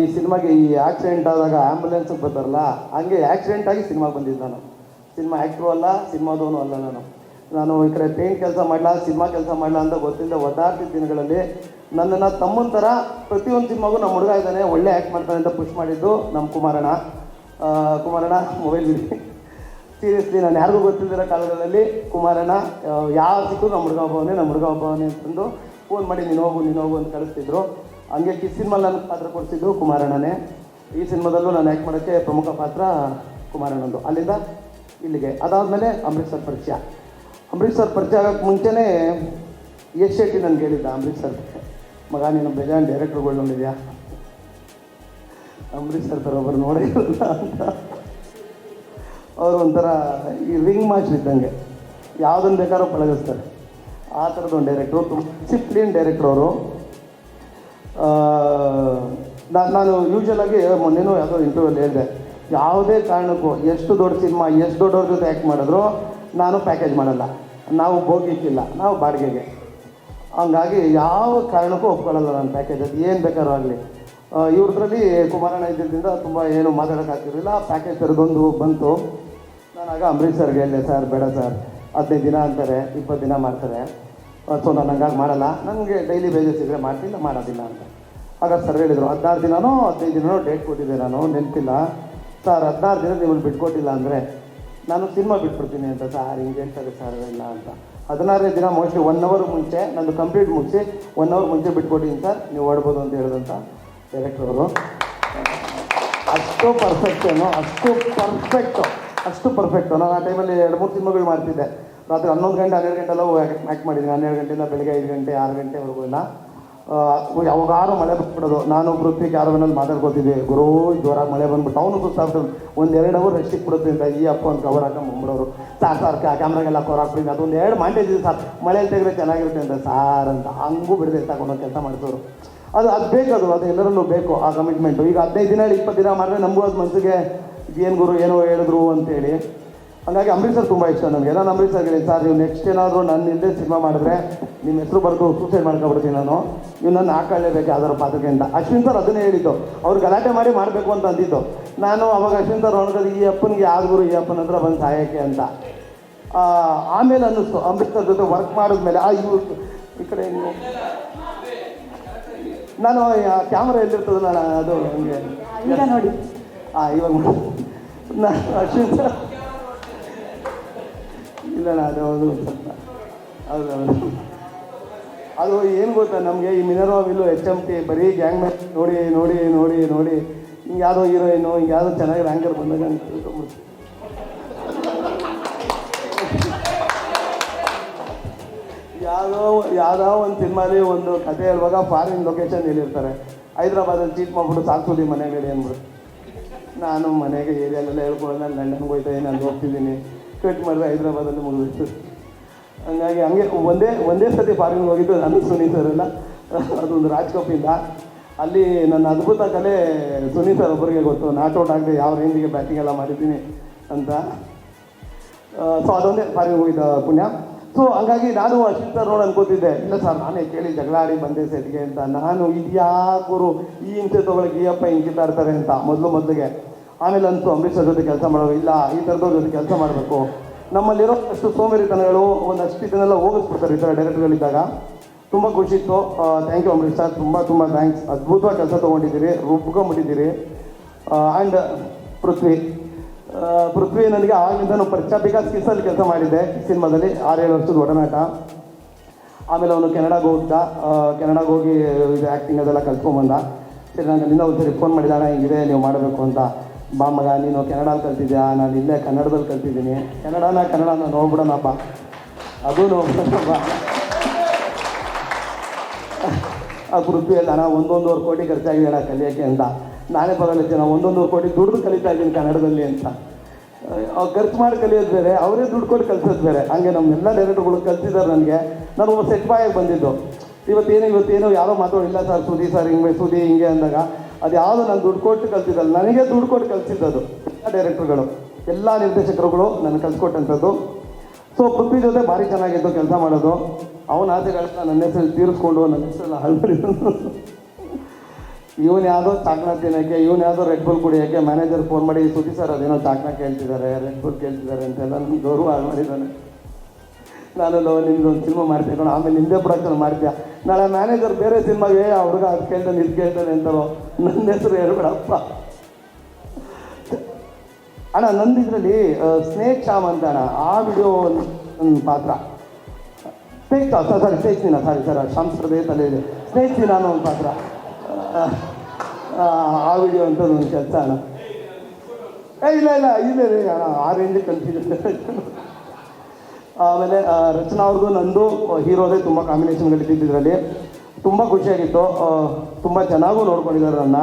ಈ ಸಿನಿಮಾಗೆ ಈ ಆಕ್ಸಿಡೆಂಟ್ ಆದಾಗ ಆ್ಯಂಬುಲೆನ್ಸ್ ಬರ್ತಾರಲ್ಲ, ಹಂಗೆ ಆಕ್ಸಿಡೆಂಟ್ ಆಗಿ ಸಿನಿಮಾಗೆ ಬಂದಿದ್ದು ನಾನು. ಸಿನಿಮಾ ಆ್ಯಕ್ಟ್ರು ಅಲ್ಲ, ಸಿನಿಮಾದವನು ಅಲ್ಲ ನಾನು. ನಾನು ಈ ಕಡೆ ಪೇಂಟ್ ಕೆಲಸ ಮಾಡಲ್ಲ ಸಿನಿಮಾ ಕೆಲಸ ಮಾಡಲ್ಲ ಅಂತ ಗೊತ್ತಿಲ್ಲದೆ ಒದ್ದಾಡ್ತಿದ್ದ ದಿನಗಳಲ್ಲಿ ನನ್ನನ್ನು ತಮ್ಮನ ಥರ ಪ್ರತಿಯೊಂದು ಸಿನಿಮಾಗೂ ನಮ್ಮ ಹುಡುಗ ಇದ್ದಾನೆ, ಒಳ್ಳೆ ಆ್ಯಕ್ಟ್ ಮಾಡ್ತಾನೆ ಅಂತ ಪುಷ್ ಮಾಡಿದ್ದು ನಮ್ಮ ಕುಮಾರಣ್ಣ. ಕುಮಾರಣ್ಣ ಮೊಬೈಲ್ ಬಿಡಿ. ಸೀರಿಯಸ್ಲಿ ನಾನು ಯಾರಿಗೂ ಗೊತ್ತಿಲ್ಲದಿರೋ ಕಾಲಗಳಲ್ಲಿ ಕುಮಾರಣ್ಣ ಯಾವ ಸಿಕ್ಕು ನಮ್ಮ ಹುಡುಗ ಹಬ್ಬವನ್ನೇ ನಮ್ಮ ಹುಡುಗ ಹಬ್ಬವನ್ನೇ ಅಂತಂದು ಫೋನ್ ಮಾಡಿ, ನೀನು ಹೋಗು ನೀನು ಹೋಗು ಅಂತ ಕಳಿಸ್ತಿದ್ರು. ಹಂಗೆ ಕಿಸ್ ಸಿನಿಮಲ್ಲಿ ನನ್ನ ಪಾತ್ರ ಕೊಡಿಸಿದ್ದು ಕುಮಾರಣ್ಣನೇ. ಈ ಸಿನಿಮಾದಲ್ಲೂ ನಾನು ಆ್ಯಕ್ಟ್ ಮಾಡೋಕ್ಕೆ ಪ್ರಮುಖ ಪಾತ್ರ ಕುಮಾರಣ್ಣಂದು. ಅಲ್ಲಿಂದ ಇಲ್ಲಿಗೆ. ಅದಾದಮೇಲೆ ಅಮೃತ್ಸರ್ ಸರ್ ಪರಿಚಯ. ಅಮೃತ್ಸರ್ ಸರ್ ಪರಿಚಯ ಆಗೋಕ್ಕೆ ಮುಂಚೆನೇ ಯಶ್ ಶೆಟ್ಟಿ ನನಗೆ ಹೇಳಿದ್ದ ಅಮೃತ್ಸರ್ ಸರ್. ಮಗ, ನೀನು ಬೇಜಾನ್ ಡೈರೆಕ್ಟ್ರುಗಳು ನೋಡಿದ್ಯಾ? ಅಮೃತ್ಸರ್ ಸರ್ ಥರ ಒಬ್ಬರು ನೋಡೇ ಇರಲ್ಲ ಅಂತ. ಅವರು ಒಂಥರ ಈ ರಿಂಗ್ ಮಾಸ್ಟರ್ ಇದ್ದಂಗೆ. ಯಾವುದನ್ನು ಬೇಕಾದ್ರೂ ಪಳಗಿಸ್ತಾರೆ. ಆ ಥರದ ಒಂದು ಡೈರೆಕ್ಟ್ರು. ತುಂಬ ಡಿಸಿಪ್ಲಿನ್ ಡೈರೆಕ್ಟ್ರ್ ಅವರು. ನಾನು ಯೂಶ್ವಲಾಗಿ ಮೊನ್ನೆನೂ ಯಾವುದೋ ಇಂಟರ್ವ್ಯೂಲ್ಲಿ ಹೇಳಿದೆ. ಯಾವುದೇ ಕಾರಣಕ್ಕೂ ಎಷ್ಟು ದೊಡ್ಡ ಸಿನಿಮಾ, ಎಷ್ಟು ದೊಡ್ಡವ್ರ ಜೊತೆ ಆ್ಯಕ್ಟ್ ಮಾಡಿದ್ರು ನಾನು ಪ್ಯಾಕೇಜ್ ಮಾಡಲ್ಲ. ನಾವು ಭೋಗಿಕ್ಕಿಲ್ಲ, ನಾವು ಬಾಡಿಗೆಗೆ. ಹಂಗಾಗಿ ಯಾವ ಕಾರಣಕ್ಕೂ ಒಪ್ಕೊಳ್ಳಲ್ಲ ನಾನು ಪ್ಯಾಕೇಜ್ ಅದು ಏನು ಬೇಕಾದ್ರೂ ಆಗಲಿ. ಇವ್ರದ್ರಲ್ಲಿ ಕುಮಾರಣ್ಣ ಇದ್ದಿದ್ದರಿಂದ ತುಂಬ ಏನು ಮಾತಾಡೋಕ್ಕಾಗ್ತಿರಲಿಲ್ಲ ಪ್ಯಾಕೇಜ್ ಥರದೊಂದು ಬಂತು. ನಾನು ಆಗ ಅಂಬರೀಷ್ ಸರ್ಗೆ ಹೇಳಿದೆ, ಸರ್, ಬೇಡ ಸರ್. ಹದಿನೈದು ದಿನ ಅಂತಾರೆ, ಇಪ್ಪತ್ತು ದಿನ ಮಾಡ್ತಾರೆ. ಸೊ ನಾನು ಹಂಗಾಗಿ ಮಾಡಲ್ಲ. ನನಗೆ ಡೈಲಿ ಬೇಜಸ್ ಇದ್ದರೆ ಮಾಡ್ತಿಲ್ಲ ಮಾಡೋದಿಲ್ಲ ಅಂತ. ಆಗ ಸರ್ ಹೇಳಿದರು, ಹದಿನಾರು ದಿನನೋ, ಹದಿನೈದು ದಿನನೋ ಡೇಟ್ ಕೊಟ್ಟಿದ್ದೆ ನಾನು, ನೆನಪಿಲ್ಲ. ಸರ್ ಹದಿನಾರು ದಿನ ನಿಮ್ಮನ್ನು ಬಿಟ್ಕೊಟ್ಟಿಲ್ಲ ಅಂದರೆ ನಾನು ಸಿನಿಮಾ ಬಿಟ್ಬಿಡ್ತೀನಿ ಅಂತ ಸರ್ ಹಿಂಗೆ ಸರ್ ಇಲ್ಲ ಅಂತ. ಹದಿನಾರನೇ ದಿನ ಮೋಸ್ಟ್ಲಿ ಒನ್ ಅವರ್ ಮುಂಚೆ, ನಂದು ಕಂಪ್ಲೀಟ್ ಮುಗಿಸಿ ಒನ್ ಅವರ್ ಮುಂಚೆ ಬಿಟ್ಕೊಟ್ಟಿದ್ದೀನಿ ಸರ್ ನೀವು ಓಡ್ಬೋದು ಅಂತ ಹೇಳಿದಂಥ ಡೈರೆಕ್ಟರ್ ಅವರು. ಅಷ್ಟು ಪರ್ಫೆಕ್ಟೇನು ಅಷ್ಟು ಪರ್ಫೆಕ್ಟು ಅಷ್ಟು ಪರ್ಫೆಕ್ಟು ನಾನು ಆ ಟೈಮಲ್ಲಿ ಎರಡು, ಮೂರು ಸಿನಿಮಾಗಳು ಮಾಡ್ತಿದ್ದೆ. ರಾತ್ರಿ ಹನ್ನೊಂದು ಗಂಟೆ, ಹನ್ನೆರಡು ಗಂಟೆಲ್ಲ ಮ್ಯಾಕ್ ಮಾಡಿದ್ದೀನಿ ಹನ್ನೆರಡು ಗಂಟೆಯಿಂದ ಬೆಳಗ್ಗೆ ಐದು ಗಂಟೆ, ಆರು ಗಂಟೆವರೆಗೂ ಎಲ್ಲ. ಯಾವಾಗಾರು ಮಳೆ ಬಂದ್ಬಿಡೋದು ನಾನು ಪೃಥ್ವಿ ಕ್ಯಾರವನಲ್ಲಿ ಮಾತಾಡ್ಕೊತಿದ್ವಿ ಗುರು, ಜೋರಾಗಿ ಮಳೆ ಬಂದ್ಬಿಟ್ಟು. ಅವನು ಗೊತ್ತಾಗ್ತದೆ ಒಂದು ಎರಡು ಅವರ್ ರೆಸ್ಟಿಗೆ ಕೊಡುತ್ತೆ ಅಂತ. ಈ ಅಪ್ಪ ಒಂದು ಕವರ್ ಹಾಕೊಂಡು ಬಂದ್ಬಿಡೋರು. ಸಾರ್ ಸಾರ್ ಕ್ಯಾಮ್ರಾಗೆಲ್ಲ ಕವರ್ ಹಾಕ್ಬಿಡಿ ಅದೊಂದು ಎರಡು ಮಾಂಟೇಜ್ ಸರ್. ಮಳೆಯಲ್ಲಿ ತೆಗೆದ್ರೆ ಚೆನ್ನಾಗಿರುತ್ತೆ ಅಂತ. ಸಾರ್ ಅಂತ. ಹಂಗೂ ಬಿಡದೆ ತಗೊಂಡು ಕೆಲಸ ಮಾಡಿಸೋರು. ಅದು ಅದು ಬೇಕದು ಅದು. ಎಲ್ಲರಲ್ಲೂ ಬೇಕು. ಆ ಕಮಿಟ್ಮೆಂಟು ಈಗ ಹದಿನೈದು ದಿನ, ಇಪ್ಪತ್ತು ದಿನ ಮಾಡಿದ್ರೆ ನಮಗೂ ಅದು ಮನಸ್ಸಿಗೆ ಏನು ಗುರು, ಏನೋ ಹೇಳಿದ್ರು ಅಂತೇಳಿ. ಹಂಗಾಗಿ ಅಂಬರೀಷ್ ಸರ್ ತುಂಬ ಇಷ್ಟ ನನಗೆ ನಾನು ಅಂಬರೀಷ್ ಸರ್ ಹೇಳಿ ಸರ್ ನೀವು ನೆಕ್ಸ್ಟ್ ಏನಾದರೂ ನನ್ನ ಹಿಂದೆ ಸಿನಿಮಾ ಮಾಡಿದ್ರೆ ನಿಮ್ಮ ಹೆಸರು ಬರೆದು ಸೂಸೈಡ್ ಮಾಡ್ಕೊಬಿಡ್ತೀನಿ ನಾನು. ನೀವು ನನ್ನ ಹಾಕೊಳ್ಳೇಬೇಕು ಯಾವ್ದಾದ್ರು ಪಾತ್ರಕ್ಕೆ ಅಂತ. ಅಶ್ವಿನ್ ಸರ್ ಅದನ್ನೇ ಹೇಳಿದ್ದು. ಅವ್ರು ಗಲಾಟೆ ಮಾಡಿ ಮಾಡಬೇಕು ಅಂತ ಅಂದಿದ್ದು. ನಾನು ಅವಾಗ ಅಶ್ವಿನ್ ಸರ್ ಹೊಣಗದು ಈ ಅಪ್ಪನಿಗೆ ಯಾವ್ದು ಗುರು ಈ ಅಪ್ಪನ ಹತ್ರ ಬಂದು ಸಹಾಯಕ್ಕೆ ಅಂತ. ಆಮೇಲೆ ಅನ್ನಿಸ್ತು. ಅಂಬರೀಷ್ ಸರ್ ಜೊತೆ ವರ್ಕ್ ಮಾಡಿದ್ಮೇಲೆ ಆ ಇವ್ರು ಈ ಕಡೆ ಹಿಂಗೆ? ನಾನು ಕ್ಯಾಮ್ರಾ ಎಲ್ಲಿರ್ತದಲ್ಲ ನಾನು ಅದು ಈಗ ನೋಡಿ. ಹಾಂ ಇವಾಗ ನಾನು ಅಶ್ವಿನ್ ಸರ್. ಇಲ್ಲ ಅದು ಹೌದು. ಅದು ಏನು ಗೊತ್ತಾ ನಮಗೆ, ಈ ಮಿನರ್ವಾ ವಿಲ್ಲು ಎಚ್ ಎಂ ಟಿ ಬರೀ ಗ್ಯಾಂಗ್ ಮ್ಯಾಚ್ ನೋಡಿ ನೋಡಿ ನೋಡಿ ನೋಡಿ. ಹಿಂಗೆ ಯಾವುದೋ ಹೀರೋಯಿನು ಹಿಂಗೆ ಯಾವುದೋ ಚೆನ್ನಾಗಿ ರ್ಯಾಂಕರ್ ಬಂದಾಗ ಅಂತ ತಿಳ್ಕೊಂಬಿಡ್ತು ಯಾವುದೋ ಯಾವುದೋ ಒಂದು ಸಿನಿಮಾಲಿ ಒಂದು ಕತೆ ಹೇಳುವಾಗ ಫಾರಿನ್ ಲೊಕೇಶನ್ ಹೇಳಿರ್ತಾರೆ ಹೈದ್ರಾಬಾದಲ್ಲಿ ಚೀಟ್ ಮಾಡ್ಬಿಟ್ಟು ಸಾಕ್ಸೋದಿ ಮನೆಗೆ ಅಂದ್ಬಿಟ್ಟು ನಾನು ಮನೆಗೆ ಏರಿಯಾಲೆಲ್ಲ ಹೇಳ್ಕೊಳ್ಳೋಣ ಲಂಡನ್ಗೆ ಹೋಗ್ತಾ ಏನು ಅಲ್ಲಿ ಹೋಗ್ತಿದ್ದೀನಿ. ಕಟ್ ಮಾಡಿದ್ರೆ ಹೈದ್ರಾಬಾದಲ್ಲಿ ಮುಗಿದಿತ್ತು ಹಂಗಾಗಿ ಹಂಗೆ ಒಂದೇ ಒಂದೇ ಸತಿ ಫಾರ್ಮಿಂಗ್ ಹೋಗಿದ್ದು ನಾನು ಸುನಿ ಸರ್ ಎಲ್ಲ ಅದೊಂದು ರಾಜ್ಕೋಪಿಂದ ಅಲ್ಲಿ ನನ್ನ ಅದ್ಭುತ ಕಲೆ ಸರ್ ಒಬ್ಬರಿಗೆ ಗೊತ್ತು. ನಾಟ್ ಔಟ್ ಆಗದೆ ಯಾವ ರೇಂಜಿಗೆ ಬ್ಯಾಟಿಂಗ್ ಎಲ್ಲ ಮಾಡಿದ್ದೀನಿ ಅಂತ. ಸೊ ಅದೊಂದೇ ಫಾರಿನ್ ಹೋಗಿದ್ದ ಪುಣ್ಯ. ಸೊ ಹಂಗಾಗಿ ನಾನು ಸರ್ ನೋಡಿ ಅನ್ಕೋತಿದ್ದೆ. ಇಲ್ಲ ಸರ್ ನಾನೇ ಕೇಳಿ ಜಗಳ ಆಡಿ ಬಂದೆ ಸೆಟ್ಗೆ ಅಂತ. ನಾನು ಇದ್ಯಾಕೂರು ಈ ಹಿಂಸೆ ತೊಗೊಳಕ್ಕೆ ಈ ಅಪ್ಪ ಹಿಂಗೆ ಕಿತ್ತಾಡ್ತಾರೆ ಅಂತ ಮೊದಲು ಮೊದಲಿಗೆ. ಆಮೇಲೆ ಅಂತೂ ಅಂಬರೀಷ್ ಜೊತೆ ಕೆಲಸ ಮಾಡೋ ಇಲ್ಲ, ಈ ಥರದವ್ರ ಜೊತೆ ಕೆಲಸ ಮಾಡಬೇಕು. ನಮ್ಮಲ್ಲಿರೋ ಅಷ್ಟು ಸೋಮೇರಿತನಗಳು ಒಂದಷ್ಟು ಇದನ್ನೆಲ್ಲ ಹೋಗಿಸ್ಬಿಡ್ತಾರೆ ಈ ಥರ ಡೈರೆಕ್ಟ್ಗಳಿದ್ದಾಗ ತುಂಬ ಖುಷಿ ಇತ್ತು. Thank you Ambareesh sir. ತುಂಬ ತುಂಬ ಥ್ಯಾಂಕ್ಸ್ ಅದ್ಭುತವಾಗಿ ಕೆಲಸ ತೊಗೊಂಡಿದ್ದೀರಿ. ರುಬ್ಕೊಂಬಿಟ್ಟಿದ್ದೀರಿ. ಆ್ಯಂಡ್ ಪೃಥ್ವಿ. ಪೃಥ್ವಿ ನನಗೆ ಆಗಿಂದ ಪರಿಚಯ ಬಿಕಾಸ್ ಕಿಸ್ಸಲ್ಲಿ ಕೆಲಸ ಮಾಡಿದ್ದೆ. ಸಿನಿಮಾದಲ್ಲಿ ಆರೇಳು ವರ್ಷದ ಒಡನಾಟ. ಆಮೇಲೆ ಅವನು ಕೆನಡಾಗೆ ಹೋಗ್ದ. ಕೆನಡಾಗೆ ಹೋಗಿ ಇದು ಆ್ಯಕ್ಟಿಂಗ್ ಅದೆಲ್ಲ ಕಲ್ತ್ಕೊಂಡ್ಬಂದ ಸರಿ ನಾನು ಒಂದು ಸರಿ ಫೋನ್ ಮಾಡಿದಾಣ ಹಿಂಗಿದೆ, ನೀವು ಮಾಡಬೇಕು ಅಂತ. ಬಾ ಮಗ, ನೀನು ಕೆನಡಾಲ್ಲಿ ಕಲ್ತಿದ್ಯಾ? ನಾನು ಇಲ್ಲೇ ಕನ್ನಡದಲ್ಲಿ ಕಲ್ತಿದ್ದೀನಿ. ಕನ್ನಡನ ಕನ್ನಡನ ನೋಡ್ಬಿಡೋಣಪ್ಪ. ಅದು ನೋಡ್ಬಿಡೋಣಪ್ಪ. ಆ ಅಲ್ಲ ಅಣ್ಣ ಒಂದೊಂದುವರೆ ಕೋಟಿ ಖರ್ಚಾಗಿದೆ ಅಣ್ಣ ಕಲಿಯೋಕ್ಕೆ ಅಂತ. ನಾನೇ ಬರಲ್ಲ ಜನ ಒಂದೊಂದೂವರೆ ಕೋಟಿ ದುಡ್ಡು ಕಲಿತಾ ಇದ್ದೀನಿ ಕನ್ನಡದಲ್ಲಿ ಅಂತ. ಖರ್ಚು ಮಾಡಿ ಕಲಿಯೋದು ಬೇರೆ, ಅವರೇ ದುಡ್ಡು ಕೊಟ್ಟು ಕಲಿಸೋದು ಬೇರೆ. ಹಂಗೆ ನಮ್ಮೆಲ್ಲ ಡೈರೆಕ್ಟ್ಗಳು ಕಲ್ತಿದ್ದಾರೆ ನನಗೆ. ನಾನು ಒಬ್ಬ ಸೆಟ್ ಬಾಯಾಗಿ ಬಂದಿದ್ದು. ಇವತ್ತೇನು ಇವತ್ತೇನು ಯಾರೋ ಮಾತಾಡಿಲ್ಲ ಸರ್ ಸುದಿ ಸರ್, ಹಿಂಗೆ ಸುದಿ ಹಿಂಗೆ ಅಂದಾಗ ಅದು ಯಾವುದು ನಾನು ದುಡ್ಡು ಕೊಟ್ಟು ಕಲ್ತಿದ್ದಲ್ಲ, ನನಗೆ ದುಡ್ಡು ಕೊಟ್ಟು ಕಲಿಸಿದ್ದದು ಎಲ್ಲ ಡೈರೆಕ್ಟರ್ಗಳು ಎಲ್ಲ ನಿರ್ದೇಶಕರುಗಳು ನನಗೆ ಕಲಿಸ್ಕೊಟ್ಟಂಥದ್ದು. ಸೊ ಪೃಥ್ವಿ ಜೊತೆ ಭಾರಿ ಚೆನ್ನಾಗಿತ್ತು ಕೆಲಸ ಮಾಡೋದು. ಅವನ ಆಸೆಗಳನ್ನ ನನ್ನ ಹೆಸರಲ್ಲಿ ತೀರಿಸ್ಕೊಂಡು ನನ್ನ ಹೆಸರೆಲ್ಲ ಹಾಳು ಮಾಡಿದ್ರು ಇವನು ಯಾವುದೋ ಚಾಕ್ನ ತಿನ್ನೋಕ್ಕೆ, ಇವನು ಯಾವುದೋ ರೆಡ್ ಬುಲ್ ಕುಡಿಯೋಕ್ಕೆ ಮ್ಯಾನೇಜರ್ ಫೋನ್ ಮಾಡಿ ಸುದ್ದಿ ಸರ್, ಅದೇನೋ ಚಾಕ್ನ ಕೇಳ್ತಿದ್ದಾರೆ ರೆಡ್ ಬುಲ್ ಕೇಳ್ತಿದ್ದಾರೆ ಅಂತೆಲ್ಲ ನನ್ನ ಗೌರವ ಹಾಳು ಮಾಡಿದ್ದಾನೆ. ನಾನು ನಿಮ್ದು ಒಂದು ಸಿನಿಮಾ ಮಾಡ್ತೀನಿ ಆಮೇಲೆ ನಿಂದೇ ಪ್ರೊಡಕ್ಷನ್ ಮಾಡ್ತೀಯ? ನಾಳೆ ಮ್ಯಾನೇಜರ್ ಬೇರೆ ಸಿನಿಮಾಗೆ ಏ ಹುಡುಗ ಅದು ಕೇಳ್ತಾನೆ ಇದು ಕೇಳ್ತಾನೆ ಅಂತಾರೋ ನನ್ನ ಹೆಸರು ಹೇಳ್ಬೇಡಪ್ಪ ಅಣ್ಣ ನಂದು ಇದರಲ್ಲಿ ಸ್ನೇಕ್ ಶಾಮ್ ಅಂತ ಅಣ್ಣ. ಆ ವಿಡಿಯೋ ಒಂದು ಪಾತ್ರ. ಶಾಮ್ ಸಾರಿ ಸ್ನೇಕ್ ಸೀನ ಸಾರಿ ಸರ್ ಸಂಸ್ಕೃತಿ ತಲೆ ಇದೆ. ಸೀನ ಅನ್ನೋ ಒಂದು ಪಾತ್ರ. ಆ, ವಿಡಿಯೋ ಅಂತ ಒಂದು ಕೆಲಸ ಅಣ್ಣ. ಏ ಇಲ್ಲ ಇಲ್ಲ ಇಲ್ಲ ಇಲ್ಲ ಅಣ್ಣ ಆ ರೇಂಜ್ ಕನ್ಫ್ಯೂಷನ್ ಆಮೇಲೆ ರಚನಾ ಅವ್ರಿಗೂ ನಂದು ಹೀರೋದೇ ತುಂಬ ಕಾಂಬಿನೇಷನ್ ಇದರಲ್ಲಿ ತುಂಬ ಖುಷಿಯಾಗಿತ್ತು. ತುಂಬ ಚೆನ್ನಾಗೂ ನೋಡ್ಕೊಂಡಿದ್ದಾರೆ ನನ್ನ.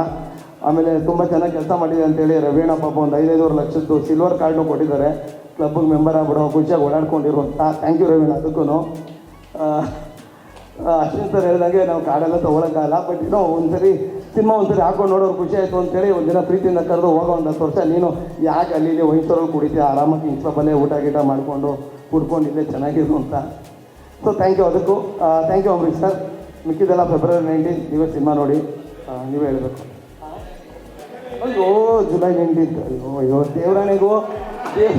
ಆಮೇಲೆ ತುಂಬ ಚೆನ್ನಾಗಿ ಕೆಲಸ ಮಾಡಿದೆ ಅಂತೇಳಿ ರವೀಣ ಪಾಪ ಒಂದು ಐದೈದೂವರೆ ಲಕ್ಷದ್ದು ಸಿಲ್ವರ್ ಕಾರ್ಡ್ನು ಕೊಟ್ಟಿದ್ದಾರೆ. ಕ್ಲಬ್ಗೆ ಮೆಂಬರ್ ಆಗ್ಬಿಡೋ, ಖುಷಿಯಾಗಿ ಓಡಾಡ್ಕೊಂಡಿರುವಂಥ ಥ್ಯಾಂಕ್ ಯು ರವೀಣ ಅದಕ್ಕೂ ಅಶ್ವಿನ್ ಸರ್ ಹೇಳಿದಂಗೆ ನಾವು ಕಾರ್ಡೆಲ್ಲ ತೊಗೊಳಕ್ಕಾಗಲ್ಲ ಬಟ್ ಇನ್ನೂ ಒಂದ್ಸರಿ ಸಿನಿಮಾ ಒಂದ್ಸರಿ ಹಾಕೊಂಡು ನೋಡೋರು ಖುಷಿ ಆಯಿತು ಅಂತೇಳಿ ಒಂದಿನ ಪ್ರೀತಿಯಿಂದ ಕರೆದು ಹೋಗೋ ಒಂದು ಹತ್ತು ವರ್ಷ ನೀನು ಯಾಕೆ ಅಲ್ಲಿ ಇಲ್ಲಿ ವಯಸ್ಸರಲ್ಲಿ ಕುಡಿತೀಯ? ಆರಾಮಾಗಿ ಇನ್ಸ್ಟಾಪಲ್ಲೇ ಊಟ ಗೀಟ ಮಾಡಿಕೊಂಡು ಕುಡ್ಕೊಂಡು ಇಲ್ಲೇ ಚೆನ್ನಾಗಿರು ಅಂತ. ಸೊ ಥ್ಯಾಂಕ್ ಯು ಅದಕ್ಕೂ. Thank you Amrit sir. ಮಿಕ್ಕಿದೆಲ್ಲ February nineteen ನೀವೇ ಸಿನಿಮಾ ನೋಡಿ ನೀವೇ ಹೇಳಬೇಕು. ಅಯ್ಯೋ ಜುಲೈ ನೈನ್ಟೀನ್ ಅಯ್ಯೋ ಅಯ್ಯೋ, ದೇವರಾಣೆಗೂ. ದೇವ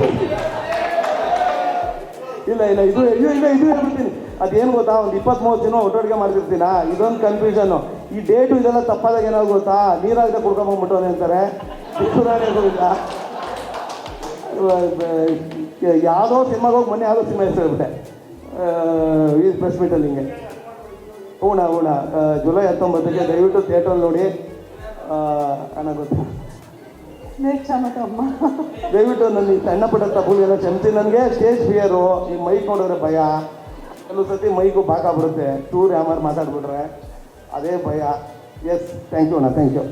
ಇಲ್ಲ ಇಲ್ಲ, ಇದು ಅಯ್ಯೋ ಇಲ್ಲ, ಇದು ಹೇಳ್ಬಿಡ್ತೀನಿ. ಅದೇನು ಗೊತ್ತಾ? ಒಂದು ಇಪ್ಪತ್ತ್ ಮೂವತ್ತು ದಿನ ಒಟ್ಟೊಟ್ಟಿಗೆ ಮಾಡ್ತಿರ್ತೀನ? ಇದೊಂದು ಕನ್ಫ್ಯೂಷನ್ನು ಈ ಡೇಟು ಇದೆಲ್ಲ ತಪ್ಪಾದಾಗ ಏನಾದ್ರು ಗೊತ್ತಾ? ನೀರಾಗ ಕುಡ್ಕೊಂಬಂದ್ಬಿಟ್ಟು ಅಂತಾರೆ ಇಲ್ಲ ಯಾವುದೋ ಸಿನಿಮಾಗೆ ಹೋಗಿ ಮೊನ್ನೆ ಯಾವುದೋ ಸಿನಿಮಾ ಹೆಸರು ಹೇಳ್ಬಿಟ್ಟೆ. ಈ ಪ್ರೆಸ್ ಮೀಟಲ್ಲಿ ಹಿಂಗೆ. ಹೂಣ ಹೂಣ ಜುಲೈ ಹತ್ತೊಂಬತ್ತಕ್ಕೆ ದಯವಿಟ್ಟು ಥಿಯೇಟರ್ ನೋಡಿ. ಗೊತ್ತು. ದಯವಿಟ್ಟು ನನ್ನ ಈ ಸಣ್ಣ ಪುಟ್ಟ ತಪ್ಪುಗೆಲ್ಲ ಕ್ಷಮಿಸಿ ನನಗೆ. ಸ್ಟೇಜ್ ಫಿಯರು ಈ ಮೈಕ್ ನೋಡಿದ್ರೆ ಭಯ. ಕೆಲವು ಸತಿ ಮೈಕು ಬಾಕ ಬರುತ್ತೆ ಟೂರ್ ಯಾಮಾರು ಮಾತಾಡ್ಬಿಟ್ರೆ ಅದೇ ಭಯ. ಎಸ್ ಥ್ಯಾಂಕ್ ಯು ಅಣ್ಣ ಥ್ಯಾಂಕ್ ಯು